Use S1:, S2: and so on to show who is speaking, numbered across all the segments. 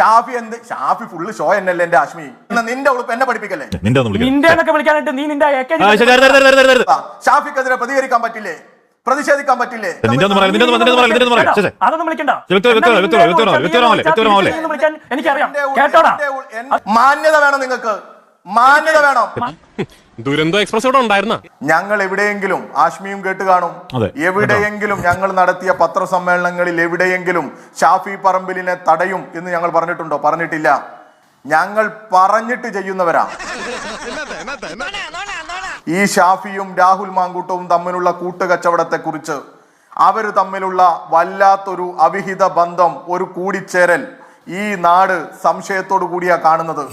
S1: ഷാഫി എന്ത്? Shafi full show എന്നല്ലേ എന്റെ ആശ്മി. എന്നാ നിന്റെ ഉളുപ്പ് എന്നെ പഠിപ്പിക്കല്ലേ?
S2: നിന്റെ
S3: എന്നൊക്കെ വിളിക്കാനായിട്ട് നീ നിന്റെ.
S1: ഷാഫിക്കെതിരെ പ്രതികരിക്കാൻ പറ്റില്ലേ? പ്രതിഷേധിക്കാൻ പറ്റില്ലേ?
S3: അതൊന്നും വിളിക്കണ്ട. എനിക്കറിയാം. കേട്ടോടാ.
S1: മാന്യത വേണം നിങ്ങൾക്ക്. മാന്യത വേണം.
S4: ദുരന്തോ എക്സ്പ്രസ് ഇവിടെ ഉണ്ടായിരുന്ന?
S1: ഞങ്ങൾ എവിടെയെങ്കിലും ആശ്മിയും കേട്ട് കാണും. എവിടെയെങ്കിലും ഞങ്ങൾ നടത്തിയ പത്രസമ്മേളനങ്ങളിൽ എവിടെയെങ്കിലും ഷാഫി പറമ്പിലിനെ തടയും എന്ന് ഞങ്ങൾ പറഞ്ഞിട്ടുണ്ടോ? പറഞ്ഞിട്ടില്ല. ഞങ്ങൾ പറഞ്ഞിട്ട് ചെയ്യുന്നവരാ. ഈ ഷാഫിയും രാഹുൽ മാങ്കൂട്ടവും തമ്മിലുള്ള കൂട്ടുകച്ചവടത്തെ കുറിച്ച് അവർ തമ്മിലുള്ള വല്ലാത്തൊരു അവിഹിത ബന്ധം ഒരു കൂടിച്ചേരൽ ഈ നാട് സംശയത്തോടു കൂടിയാ കാണുന്നത്.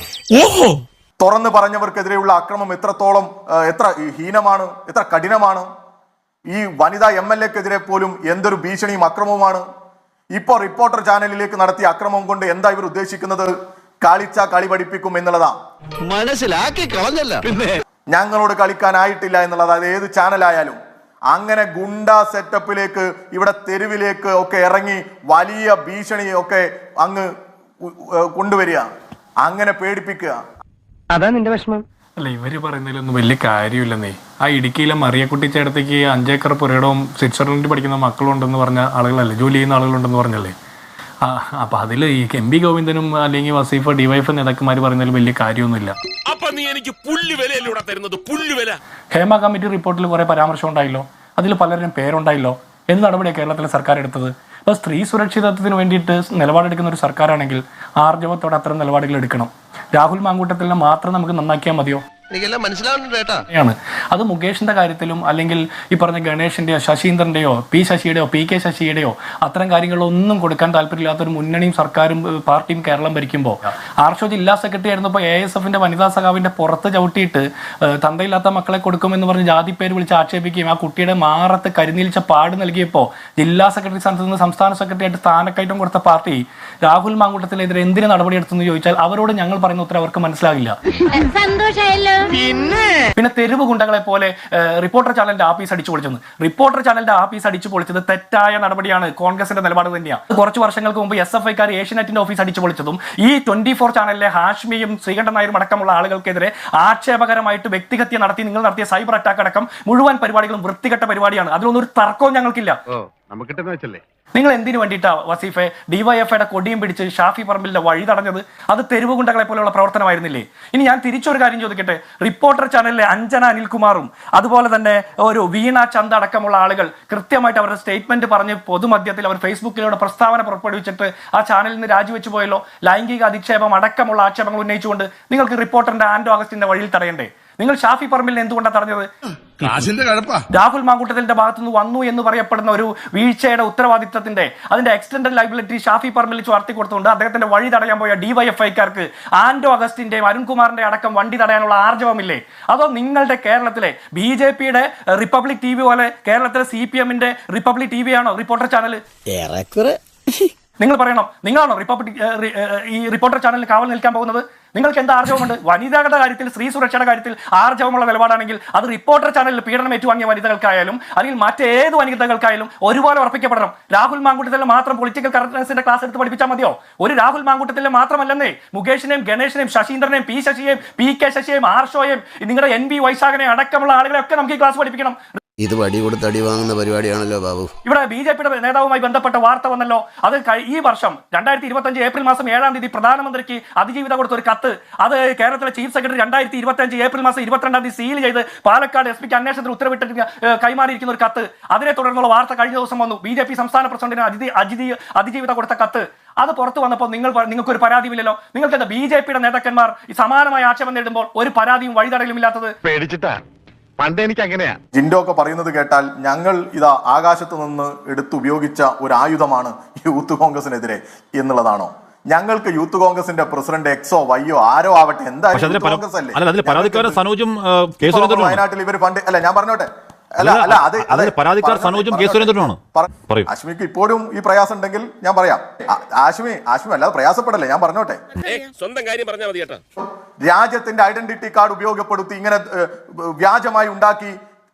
S1: തുറന്നു പറഞ്ഞവർക്കെതിരെയുള്ള അക്രമം എത്രത്തോളം എത്ര ഹീനമാണ് എത്ര കഠിനമാണ്. ഈ വനിതാ എം എൽ എക്കെതിരെ പോലും എന്തൊരു ഭീഷണിയും അക്രമവുമാണ്. ഇപ്പോൾ റിപ്പോർട്ടർ ചാനലിലേക്ക് നടത്തിയ അക്രമം കൊണ്ട് എന്താ ഇവർ ഉദ്ദേശിക്കുന്നത്? കളിച്ച കളി പഠിപ്പിക്കും എന്നുള്ളതാ.
S5: മനസ്സിലാക്കി കളഞ്ഞല്ല. പിന്നെ?
S1: ഞങ്ങളോട് കളിക്കാനായിട്ടില്ല എന്നുള്ളത്. അത് ഏത് ചാനലായാലും. അങ്ങനെ ഗുണ്ട സെറ്റപ്പിലേക്ക് ഇവിടെ തെരുവിലേക്ക് ഒക്കെ ഇറങ്ങി വലിയ ഭീഷണിയൊക്കെ അങ്ങ് കൊണ്ടുവരിക. അങ്ങനെ പേടിപ്പിക്കുക.
S6: അതാ നിന്റെ വിഷമം.
S7: അല്ല ഇവർ പറയുന്നതിലൊന്നും വലിയ കാര്യമില്ലെന്നേ. ആ ഇടുക്കിയിലെ മറിയക്കുട്ടി ചേട്ടത്തേക്ക് അഞ്ചേക്കർ പുരയിടവും സ്വിറ്റ്സർലൻഡിൽ പഠിക്കുന്ന മക്കളുണ്ടെന്ന് പറഞ്ഞ ആളുകളല്ലേ? ജോലി ചെയ്യുന്ന ആളുകളുണ്ടെന്ന് പറഞ്ഞല്ലേ? ആ അപ്പൊ അതിൽ ഈ എം പി ഗോവിന്ദനും അല്ലെങ്കിൽ വസീഫ് ഡിവൈഫ് നേതാക്കന്മാർ പറയുന്നതിൽ വലിയ കാര്യമൊന്നുമില്ല.
S4: അപ്പൊ നീ എനിക്ക് തരുന്നത്?
S7: ഹേമ കമ്മിറ്റി റിപ്പോർട്ടിൽ കുറെ പരാമർശം ഉണ്ടായില്ലോ. അതിൽ പലരും പേരുണ്ടായില്ലോ. എന്ത് നടപടിയാണ് കേരളത്തിലെ സർക്കാർ എടുത്തത്? അപ്പോൾ സ്ത്രീ സുരക്ഷിതത്വത്തിന് വേണ്ടിയിട്ട് നിലപാടെടുക്കുന്ന ഒരു സർക്കാരാണെങ്കിൽ ആർജവത്തോടെ അത്തരം നിലപാടുകൾ എടുക്കണം. രാഹുൽ മാങ്കൂട്ടത്തിൽ മാത്രം നമുക്ക് നന്നാക്കിയാൽ മതിയോ?
S5: എനിക്കെല്ലാം മനസ്സിലാവുന്നുണ്ട് കേട്ടാ.
S7: ആണ് അത് മുകേഷിന്റെ കാര്യത്തിലും അല്ലെങ്കിൽ ഈ പറഞ്ഞ ഗണേഷിന്റെയോ ശശീന്ദ്രന്റെയോ പി ശശിയുടെയോ പി കെ ശശിയുടെയോ അത്തരം കാര്യങ്ങളൊന്നും കൊടുക്കാൻ താല്പര്യമില്ലാത്ത ഒരു മുന്നണിയും സർക്കാരും പാർട്ടിയും കേരളം ഭരിക്കുമ്പോൾ ആർഷോ ജില്ലാ സെക്രട്ടറി ആയിരുന്നപ്പോൾ എ എസ് എഫിന്റെ വനിതാ സഖാവിന്റെ പുറത്ത് ചവിട്ടിയിട്ട് തന്തയില്ലാത്ത മക്കളെ കൊടുക്കുമെന്ന് പറഞ്ഞ് ജാതി പേര് വിളിച്ച് ആക്ഷേപിക്കുകയും ആ കുട്ടിയുടെ മാറത്ത് കരിനീലിച്ച പാട് നൽകിയപ്പോൾ ജില്ലാ സെക്രട്ടറി സ്ഥാനത്ത് നിന്ന് സംസ്ഥാന സെക്രട്ടറി ആയിട്ട് സ്ഥാനക്കയറ്റം കൊടുത്ത പാർട്ടി രാഹുൽ മാങ്കൂട്ടത്തിനെതിരെ നടപടി നടപടിയെടുത്തെന്ന് ചോദിച്ചാൽ അവരോട് ഞങ്ങൾ പറയുന്ന ഉത്തരം അവർക്ക് മനസ്സിലാകില്ല.
S8: സന്തോഷായല്ലോ
S7: പിന്നെ? പിന്നെ തെരുവ് ഗുണ്ടകളെ പോലെ റിപ്പോർട്ടർ ചാനലിന്റെ ആഫീസ് അടിച്ചു പൊളിച്ചത് റിപ്പോർട്ടർ ചാനലിന്റെ ആഫീസ് അടിച്ചു പൊളിച്ചത് തെറ്റായ നടപടിയാണ്. കോൺഗ്രസിന്റെ നിലപാട് തന്നെയാണ് കുറച്ച് വർഷങ്ങൾക്ക് മുമ്പ് എസ് എഫ് ഐക്കാർ ഏഷ്യനെറ്റിന്റെ ഓഫീസ് അടിച്ചു പൊളിച്ചതും ഈ ട്വന്റി ഫോർ ചാനലിലെ ഹാഷ്മിയും ശ്രീകണ്ഠൻ നായരും അടക്കമുള്ള ആളുകൾക്കെതിരെ ആക്ഷേപകരമായിട്ട് വ്യക്തിഹത്യ നടത്തി നിങ്ങൾ നടത്തിയ സൈബർ അറ്റാക്ക് അടക്കം മുഴുവൻ പരിപാടികളും വൃത്തികെട്ട പരിപാടിയാണ്. അതിലൊന്നും ഒരു തർക്കവും ഞങ്ങൾക്കില്ല. നിങ്ങൾ എന്തിനു വേണ്ടിയിട്ടാ വസീഫെ ഡിവൈഎഫ്ഐയുടെ കൊടിയും പിടിച്ച് ഷാഫി പറമ്പിലിന്റെ വഴി തടഞ്ഞത്? അത് തെരുവ് ഗുണ്ടകളെ പോലെയുള്ള പ്രവർത്തനമായിരുന്നില്ലേ? ഇനി ഞാൻ തിരിച്ചൊരു കാര്യം ചോദിക്കട്ടെ? റിപ്പോർട്ടർ ചാനലിലെ അഞ്ജന അനിൽകുമാറും അതുപോലെ തന്നെ ഒരു വീണ ചന്ദ അടക്കമുള്ള ആളുകൾ കൃത്യമായിട്ട് അവരുടെ സ്റ്റേറ്റ്മെന്റ് പറഞ്ഞ് പൊതുമധ്യത്തിൽ അവർ ഫേസ്ബുക്കിലൂടെ പ്രസ്താവന പുറപ്പെടുവിച്ചിട്ട് ആ ചാനലിൽ നിന്ന് രാജിവെച്ചു പോയല്ലോ. ലൈംഗിക അധിക്ഷേപം അടക്കമുള്ള ആക്ഷേപങ്ങൾ ഉന്നയിച്ചുകൊണ്ട് നിങ്ങൾക്ക് റിപ്പോർട്ടറിന്റെ ആൻഡോ അഗസ്റ്റിന്റെ വഴിയിൽ തടയണ്ടേ? നിങ്ങൾ ഷാഫി പറമ്പിലിനെ എന്തുകൊണ്ടാണ് തടഞ്ഞത്?
S9: കാശിന്റെ കഴപ്പാ
S7: രാഹുൽ മാങ്കൂട്ടത്തിന്റെ ഭാഗത്തു നിന്ന് വന്നു എന്ന് പറയപ്പെടുന്ന ഒരു വീഴ്ചയുടെ ഉത്തരവാദിത്തത്തിന്റെ അതിന്റെ എക്സ്റ്റൻഡ് ലൈബിലിറ്റി ഷാഫി പറമ്പിൽ ചുവർത്തി കൊടുത്തുകൊണ്ട് അദ്ദേഹത്തിന്റെ വഴി തടയാൻ പോയ ഡിവൈഎഫ്ഐക്കാർക്ക് ആന്റോ അഗസ്റ്റിന്റെയും അരുൺകുമാറിന്റെ അടക്കം വണ്ടി തടയാനുള്ള ആർജവമില്ലേ? അതോ നിങ്ങളുടെ കേരളത്തിലെ ബി ജെ പിയുടെ റിപ്പബ്ലിക് ടി വി പോലെ കേരളത്തിലെ സി പി എമ്മിന്റെ റിപ്പബ്ലിക് ടി വി ആണോ? റിപ്പോർട്ടർ ചാനൽ നിങ്ങൾ പറയണം. നിങ്ങളാണോ റിപ്പബ്ലിക് ഈ റിപ്പോർട്ടർ ചാനലിൽ കാവൽ നിൽക്കാൻ പോകുന്നത്? നിങ്ങൾക്ക് എന്താ ആർജവമുണ്ട്? വനിതകളുടെ കാര്യത്തിൽ സ്ത്രീ സുരക്ഷയുടെ കാര്യത്തിൽ ആർജവമുള്ള നിലപാടാണെങ്കിൽ അത് റിപ്പോർട്ടർ ചാനലിൽ പീഡനം ഏറ്റുവാങ്ങിയ വനിതകൾക്കായാലും അല്ലെങ്കിൽ മറ്റേത് വനിതകൾക്കായാലും ഒരുപോലെ ഉറപ്പിക്കപ്പെടണം. രാഹുൽ മാങ്കൂട്ടത്തിൽ മാത്രം പൊളിറ്റിക്കൽ കറക്റ്റ്നസിന്റെ ക്ലാസ് എടുത്ത് പഠിപ്പിച്ചാൽ മതിയോ? ഒരു രാഹുൽ മാങ്കൂട്ടത്തിൽ മാത്രമല്ലെന്നേ മുകേഷിനെയും ഗണേഷിനെയും ശശീന്ദ്രനെയും പി ശശിയെയും പി കെ ശശിയെയും ആർഷോയെയും നിങ്ങളുടെ എൻ ബി വൈശാഖനെയും അടക്കമുള്ള ആളുകളെ ഒക്കെ നമുക്ക് ഈ ക്ലാസ് പഠിപ്പിക്കണം.
S5: ഇത് വടി കൊടുത്ത് അടി വാങ്ങുന്ന പരിപാടിയാണല്ലോ ബാബു.
S7: ഇവിടെ ബി ജെ പിയുടെ നേതാവുമായി ബന്ധപ്പെട്ട വാർത്ത വന്നല്ലോ. അത് ഈ വർഷം രണ്ടായിരത്തി ഇരുപത്തി ഏപ്രിൽ മാസം ഏഴാം തീയതി പ്രധാനമന്ത്രിക്ക് അതിജീവിത കൊടുത്ത ഒരു കത്ത്. അത് കേരളത്തിലെ ചീഫ് സെക്രട്ടറി രണ്ടായിരത്തി ഇരുപത്തി ഏപ്രിൽ മാസം ഇരുപത്തിരണ്ടാം തീയതി സീൽ ചെയ്ത് പാലക്കാട് എസ് പിക്ക് അന്വേഷണത്തിന് ഉത്തരവിട്ട് കൈമാറിയിരിക്കുന്ന ഒരു കത്ത്. അതിനെ തുടർന്നുള്ള വാർത്ത കഴിഞ്ഞ ദിവസം വന്നു. ബി ജെ പി സംസ്ഥാന പ്രസിഡന്റിന് അതിഥി അതിഥി അതിജീവിത കൊടുത്ത കത്ത്. അത് പുറത്തു വന്നപ്പോൾ നിങ്ങൾ നിങ്ങൾക്കൊരു നിങ്ങൾക്ക് ഒരു പരാതിയില്ലല്ലോ നിങ്ങൾക്ക് എന്താ ബി ജെ പിയുടെ നേതാക്കന്മാർ സമാനമായ ആക്ഷേപം നേടുമ്പോൾ ഒരു പരാതിയും വഴിതടയിലും ഇല്ലാത്തത്
S9: പേടിച്ചിട്ടാ? പണ്ട് എനിക്ക് അങ്ങനെയാ.
S1: ജിൻഡോ ഒക്കെ പറയുന്നത് കേട്ടാൽ ഞങ്ങൾ ഇതാ ആകാശത്ത് നിന്ന് എടുത്തുപയോഗിച്ച ഒരു ആയുധമാണ് യൂത്ത് കോൺഗ്രസിനെതിരെ എന്നുള്ളതാണോ? ഞങ്ങൾക്ക് യൂത്ത് കോൺഗ്രസിന്റെ പ്രസിഡന്റ് എക്സോ വൈയോ ആരോ ആവട്ടെ എന്തായാലും കോൺഗ്രസ് അല്ലേ വയനാട്ടിൽ ഇവർ ഫണ്ട് അല്ല ഞാൻ പറഞ്ഞോട്ടെ. അല്ല
S2: അല്ല,
S1: അത്
S2: പരാതിക്കാർ സനോജും കെ
S1: പറഞ്ഞോട്ടെ.
S2: സുരേന്ദ്രനുമാണ്.
S1: പറ- ആശ്മിക്ക് ഇപ്പോഴും ഈ പ്രയാസം ഉണ്ടെങ്കിൽ ഞാൻ പറയാം. അശ്വി ആശ്മി ആശ്മി അല്ലാതെ പ്രയാസപ്പെടല്ലേ ഞാൻ പറഞ്ഞോട്ടെ.
S4: സ്വന്തം കാര്യം പറഞ്ഞാൽ മതി കേട്ടാ.
S1: രാജ്യത്തിന്റെ ഐഡന്റിറ്റി കാർഡ് ഉപയോഗപ്പെടുത്തി ഇങ്ങനെ വ്യാജമായി ഉണ്ടാക്കി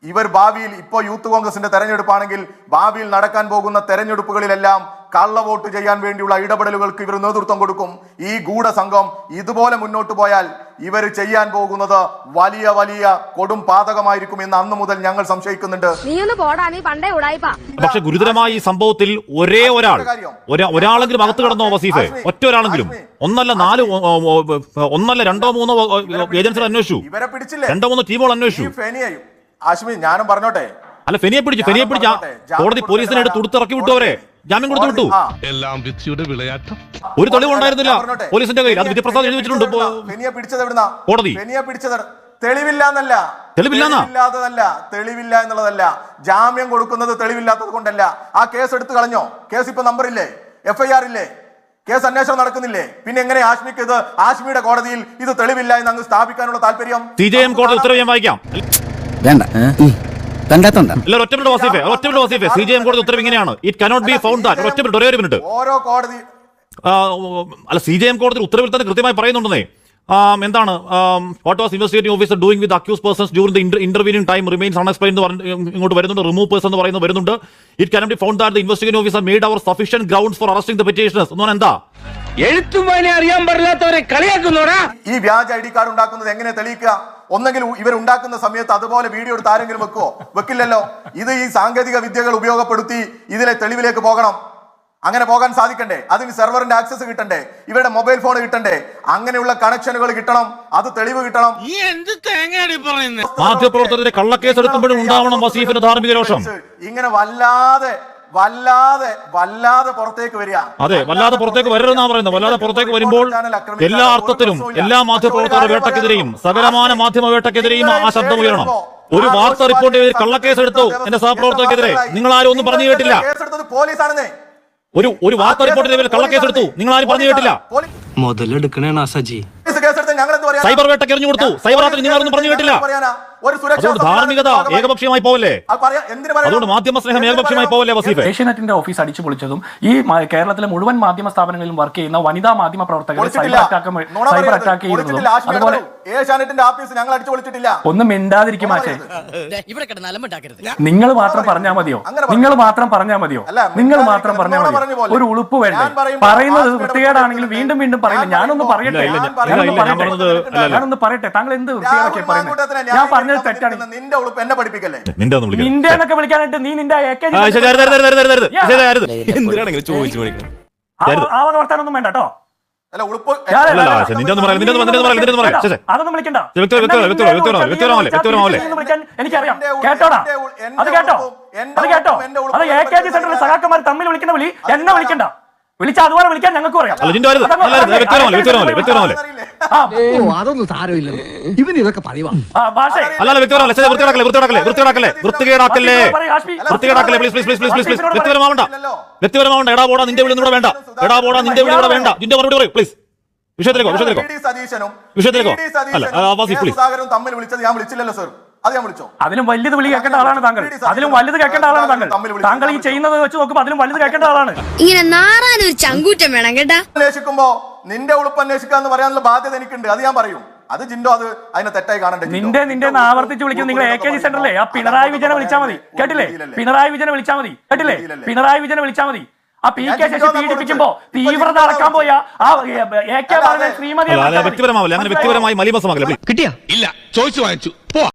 S1: ഇവർ ഭാവിയിൽ ഇപ്പോൾ യൂത്ത് കോൺഗ്രസിന്റെ തെരഞ്ഞെടുപ്പാണെങ്കിൽ ഭാവിയിൽ നടക്കാൻ പോകുന്ന തെരഞ്ഞെടുപ്പുകളിലെല്ലാം കള്ളവോട്ട് ചെയ്യാൻ വേണ്ടിയുള്ള ഇടപെടലുകൾക്ക് ഇവർ നേതൃത്വം കൊടുക്കും. ഈ ഗൂഢസംഘം ഇതുപോലെ മുന്നോട്ട് പോയാൽ ഇവർ ചെയ്യാൻ പോകുന്നത് വലിയ വലിയ കൊടും പാതകമായിരിക്കും എന്ന് അന്ന് മുതൽ ഞങ്ങൾ സംശയിക്കുന്നുണ്ട്.
S2: പക്ഷെ ഗുരുതരമായ ഈ സംഭവത്തിൽ ഒരേ ഒരാൾ ഒരാളെങ്കിലും അകത്ത് കിടന്നോ വസീഫെ? ഒറ്റ ഒരാളെങ്കിലും? ഒന്നല്ല നാല് ഒന്നല്ല രണ്ടോ മൂന്നോ ഏജൻസികൾ അന്വേഷിച്ചു.
S1: ഇവരെ പിടിച്ചില്ലേ?
S2: രണ്ടോ മൂന്നോ ടീമുകൾ അന്വേഷിച്ചു.
S1: ആശ്മി ഞാനും പറഞ്ഞോട്ടെ.
S2: അല്ല ഫെനിയെ പിടിച്ചു ഫെനിയെ പിടിച്ച. കോടതി പോലീസിനെ എടുത്ത് തുടുത്തിറക്കി വിട്ടു അവരെ. ജാമ്യം കൊടുത്തു വിട്ടു.
S9: എല്ലാം വിധിയുടെ വിളയാട്ടം.
S2: ഒരു തെളിവ് ഉണ്ടായിരുന്നില്ല. പോലീസിന്റെ കയ്യിൽ. അത് വിധിപ്രസാദ് എഴുതി വെച്ചിട്ടുണ്ട് ഇപ്പോ.
S1: ഫെനിയെ പിടിച്ചത് എവിടുന്നാ?
S2: കോടതി.
S1: ഫെനിയെ പിടിച്ചത് തെളിവില്ല എന്നല്ല? തെളിവില്ലാത്തതല്ല. തെളിവില്ല എന്നുള്ളതല്ല. ജാമ്യം കൊടുക്കുന്നത് തെളിവില്ലാത്തത് കൊണ്ടല്ല. ആ കേസ് എടുത്തു കളഞ്ഞോ? കേസ് ഇപ്പൊ നമ്പർ ഇല്ലേ? എഫ് ഐ ആർ ഇല്ലേ? കേസ് അന്വേഷണം നടക്കുന്നില്ലേ? പിന്നെ എങ്ങനെ ആശ്മിക്ക് ഇത്? ആശ്മിയുടെ കോടതിയിൽ ഇത് തെളിവില്ല എന്ന് അങ്ങ് സ്ഥാപിക്കാനുള്ള താല്പര്യം?
S2: കോടതി ഉത്തരവ് ഞാൻ വായിക്കാം.
S6: വേണ്ട. കണ്ടാത്തണ്ട
S2: എല്ലാവരും ഒറ്റ മിനിറ്റ് വസീഫെ ഒറ്റ മിനിറ്റ് വസീഫെ സി ജെ എം കോടതി ഉത്തരവ് ഇങ്ങനെയാണ്. It cannot be found that ഒറ്റ മിനിറ്റ് ഒരേ ഒരു മിനിറ്റ്
S1: ഓരോ കോടതി
S2: അല്ല സി ജെ എം കോടതി ഉത്തരവിൽ തന്നെ കൃത്യമായി പറയുന്നുണ്ടെന്നേ. എന്താണ്? What was investigating officer doing with accuse persons during the interviewing time remains unexplain എന്ന് ഇങ്ങോട്ട് വരുന്നുണ്ട്. റിമൂവ് പേഴ്സൺ എന്ന് പറയുന്നത് വരുന്നുണ്ട്. It cannot be found that the investigating officer made out sufficient grounds for arresting the petitioners എന്ന് പറഞ്ഞാൽ എന്താ?
S6: എഴുത്തും വായന അറിയാൻ പാടില്ലാത്തവരെ കളിയാക്കുന്നോടാ?
S1: ഈ വ്യാജ ഐ ഡി കാർഡ് ഉണ്ടാക്കുന്നത് എങ്ങനെ തെളിയിക്കുക? ഒന്നെങ്കിൽ ഇവർ ഉണ്ടാക്കുന്ന സമയത്ത് അതുപോലെ വീഡിയോ എടുത്ത് ആരെങ്കിലും വെക്കുവോ? വെക്കില്ലല്ലോ. ഇത് ഈ സാങ്കേതിക വിദ്യകൾ ഉപയോഗപ്പെടുത്തി ഇതിലെ തെളിവിലേക്ക് പോകണം. അങ്ങനെ പോകാൻ സാധിക്കണ്ടേ? അതിന് സെർവറിന്റെ ആക്സസ് കിട്ടണ്ടേ? ഇവരുടെ മൊബൈൽ ഫോൺ കിട്ടണ്ടേ? അങ്ങനെയുള്ള കണക്ഷനുകൾ കിട്ടണം. അത് തെളിവ് കിട്ടണം.
S2: മാധ്യമപ്രവർത്തകരുടെ കള്ളക്കേസ് എടുക്കുമ്പോഴും ഉണ്ടാവണം വസീഫിന്റെ ധാർമ്മിക രോഷം.
S1: ഇങ്ങനെ വല്ലാതെ വല്ലാതെ വല്ലാതെ പുറത്തേക്ക് വരിക.
S2: അതെ വല്ലാതെ പുറത്തേക്ക് വരരുതെന്നാ പറയുന്നത്. വല്ലാതെ പുറത്തേക്ക് വരുമ്പോൾ എല്ലാ അർത്ഥത്തിലും എല്ലാ മാധ്യമപ്രവർത്തകരുടെ വേട്ടക്കെതിരെയും സകലമാന മാധ്യമ വേട്ടക്കെതിരെയും ആ ശബ്ദം ഉയരണം. ഒരു വാർത്ത റിപ്പോർട്ട് ചെയ്ത് കള്ളക്കേസ് എടുത്തു എന്റെ സഹപ്രവർത്തകർക്കെതിരെ. നിങ്ങൾ ആരും ഒന്നും പറഞ്ഞു കേട്ടില്ല.
S1: പോലീസാണെന്നേ.
S2: ഒരു ഒരു വാർത്ത റിപ്പോർട്ട് പേരിൽ കള്ളക്കേസ് എടുത്തു നിങ്ങൾ ആരും പറഞ്ഞു കേട്ടില്ല.
S1: മുതലെടുക്കണേ?
S2: സൈബർ വേട്ടക്കെറിഞ്ഞു കൊടുത്തു സൈബർ ആക്രമണം നിങ്ങൾ ആരും പറഞ്ഞു കേട്ടില്ല. അതുകൊണ്ട് ധാർമ്മികത
S1: സംവിധാനത്തിന്റെ
S2: ഏകപക്ഷീയമായി പോവല്ലേ? അതുകൊണ്ട് മാധ്യമ സ്നേഹം ഏകപക്ഷീയമായി പോവല്ലേ വസീഫെ?
S7: ഏഷ്യനെറ്റിന്റെ ഓഫീസ് അടിച്ചു പൊളിച്ചതും ഈ കേരളത്തിലെ മുഴുവൻ മാധ്യമ സ്ഥാപനങ്ങളിലും വർക്ക് ചെയ്യുന്ന വനിതാ മാധ്യമ പ്രവർത്തകരെ സൈബർ അറ്റാക്ക് സൈബർ അറ്റാക്ക് ചെയ്യുന്നതും
S1: പൊളിച്ചിട്ടില്ല.
S7: അതുപോലെ
S1: ഏഷ്യാനെറ്റിന്റെ ഓഫീസ് ഞങ്ങൾ അടിച്ചു പൊളിച്ചിട്ടില്ല.
S7: ഒന്നും മിണ്ടാതിരിക്കും മാഷേ.
S6: ഇവിടെ
S7: നിങ്ങൾ മാത്രം പറഞ്ഞാൽ മതിയോ? നിങ്ങൾ മാത്രം പറഞ്ഞാൽ മതിയോ? നിങ്ങൾ മാത്രം പറഞ്ഞാൽ മതിയോ? ഒരു ഉളുപ്പ് വേണ്ട? പറയുന്നത് വൃത്തികേടാണെങ്കിലും. വീണ്ടും വീണ്ടും
S1: പറയുന്നത്
S7: ഞാനൊന്ന് പറയട്ടെ. ഞാനൊന്ന്
S2: ഞാൻ
S7: പറയട്ടെ. താങ്കൾ എന്ത് വൃത്തികേടൊക്കെ പറയുന്നത് ഞാൻ
S1: ന്യായീകരിക്കാൻ
S7: പറഞ്ഞത് തെറ്റാണ്.
S1: നിന്റെ ഉളുപ്പ് എന്നെ പഠിപ്പിക്കല്ലേ?
S2: നിന്റെ ഒന്ന്
S7: നിന്റെ എന്നൊക്കെ വിളിക്കാനായിട്ട് നീ നിന്റെ
S2: ആ,
S7: വക വർത്താനൊന്നും വേണ്ട കേട്ടോ. അതൊന്നും വിളിക്കണ്ട. എനിക്കറിയാം. കേട്ടോടാ? അത് കേട്ടോ. അത് കേട്ടോ.
S1: ഉള്ളിൽ- എന്റെ ഉള്ളിൽ-
S7: അത് എ കെ ജി സെന്ററിൽ സഖാക്കന്മാർ തമ്മിൽ വിളിക്കുന്ന വിളി എന്നെ വിളിക്കണ്ട. വിളിച്ച അതുപോലെ വിളിക്കാൻ ഞങ്ങൾക്ക് പറയാം
S6: അതൊന്നും സാരമില്ല ഇവൻ ഇതൊക്കെ പതിവാ
S7: ആ, ഭാഷേ
S2: അല്ല അല്ല വ്യക്തിപരമല്ലേ ശരി വൃത്തികേടാക്കല്ലേ വൃത്തികേടാക്കല്ലേ വൃത്തികേടാക്കല്ലേ വൃത്തികേടാക്കല്ലേ. വൃത്തികേടാക്കല്ലേ please please please please please
S7: പറയ്.
S2: വ്യക്തിപരമാവണ്ട വ്യക്തിപരമാവണ്ട എടാ പോടാ നിന്റെ വിളി ഇവിടെ വേണ്ട എടാ പോടാ നിന്റെ വിളി ഇവിടെ വേണ്ട നിന്റെ മറുപടി പറയൂ പ്ലീസ് വിഷയത്തിലേക്കോ വിഷയത്തിലേക്കോ
S1: സതീശനും
S2: വിഷയത്തിലേക്കോ?
S1: വി ഡി സതീശനും
S2: അല്ല, ആ, വാസി, please.
S1: സുധാകരനും തമ്മിൽ വിളിച്ചത് ഞാൻ വിളിച്ചില്ലല്ലോ സർ അത് ഞാൻ വിളിച്ചോ?
S7: അതിലും വലുത് വിളി കേൾക്കേണ്ട ആളാണ് താങ്കൾ. അതിലും വലുത് കേൾക്കേണ്ട ആളാണ് താങ്കൾ. താങ്കൾ ഈ ചെയ്യുന്നത് വെച്ച് നോക്കുമ്പോൾ അതിലും വലുത് കേൾക്കേണ്ട ആളാണ്.
S8: ഇങ്ങനെ ഒരു ചങ്കൂറ്റം വേണം കേട്ടാ.
S1: അന്വേഷിക്കുമ്പോ നിന്റെ ഉളുപ്പ് അന്വേഷിക്കുക എന്ന് പറയാനുള്ള ബാധ്യത എനിക്കുണ്ട്. അത് ഞാൻ പറയും. അത് ജിൻഡോ അത് അതിനെ തെറ്റായി കാണണ്ടേ
S7: നിന്റെ നിന്റെ ആവർത്തിച്ച് വിളിക്കുന്നത് നിങ്ങൾ എ കെ ജി സെന്ററിലെ ആ പിണറായി വിജയനെ വിളിച്ചാൽ മതി. കേട്ടില്ലേ? പിണറായി വിജയനെ വിളിച്ചാൽ മതി. കേട്ടില്ലേ? പിണറായി വിജയനെ വിളിച്ചാൽ മതി. ആ പി കെ ശശി പീഡിപ്പിക്കുമ്പോ തീവ്രത അടക്കാൻ പോയ ആ എ കെ ബാലൻ ശ്രീമതി
S2: വ്യക്തിപരമാവില്ല അങ്ങനെ വ്യക്തിപരമായി മലീമസമാകല്ലേ
S9: കിട്ടിയാ? ഇല്ല ചോദിച്ചു വാങ്ങിച്ചു. പോ